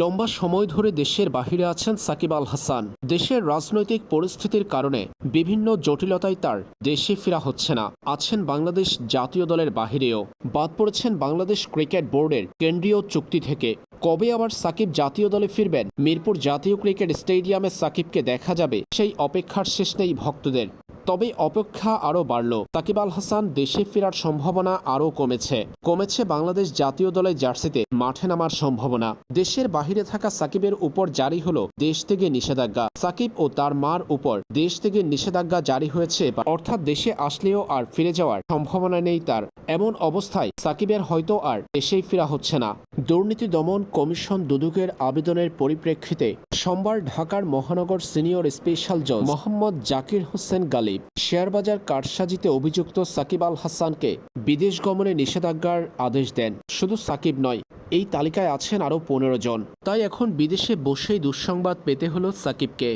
লম্বা সময় ধরে দেশের বাহিরে আছেন সাকিব আল হাসান। দেশের রাজনৈতিক পরিস্থিতির কারণে বিভিন্ন জটিলতায় তার দেশে ফেরা হচ্ছে না। আছেন বাংলাদেশ জাতীয় দলের বাহিরেও। বাদ পড়েছেন বাংলাদেশ ক্রিকেট বোর্ডের কেন্দ্রীয় চুক্তি থেকে। কবে আবার সাকিব জাতীয় দলে ফিরবেন? মিরপুর জাতীয় ক্রিকেট স্টেডিয়ামে সাকিবকে দেখা যাবে সেই অপেক্ষার শেষ নেই ভক্তদের। তবে অপেক্ষা আরও বাড়ল। সাকিব আল হাসান দেশে ফেরার সম্ভাবনা আরও কমেছে। কমেছে বাংলাদেশ জাতীয় দলের জার্সিতে মাঠে নামার সম্ভাবনা। দেশের বাহিরে থাকা সাকিবের উপর জারি হল দেশ থেকে নিষেধাজ্ঞা। সাকিব ও তার মার উপর দেশ থেকে নিষেধাজ্ঞা জারি হয়েছে। অর্থাৎ দেশে আসলেও আর ফিরে যাওয়ার সম্ভাবনা নেই তার। এমন অবস্থায় সাকিবের হয়তো আর দেশেই ফেরা হচ্ছে না। দুর্নীতি দমন কমিশন দুদকের আবেদনের পরিপ্রেক্ষিতে সোমবার ঢাকার মহানগর সিনিয়র স্পেশাল জজ মোহাম্মদ জাকির হোসেন গালিব শেয়ারবাজার কারসাজিতে অভিযুক্ত সাকিব আল হাসানকে বিদেশ গমনে নিষেধাজ্ঞার আদেশ দেন। শুধু সাকিব নয়, এই তালিকায় আছেন আরও পনেরো জন। তাই এখন বিদেশে বসেই দুঃসংবাদ পেতে হলো সাকিবকে।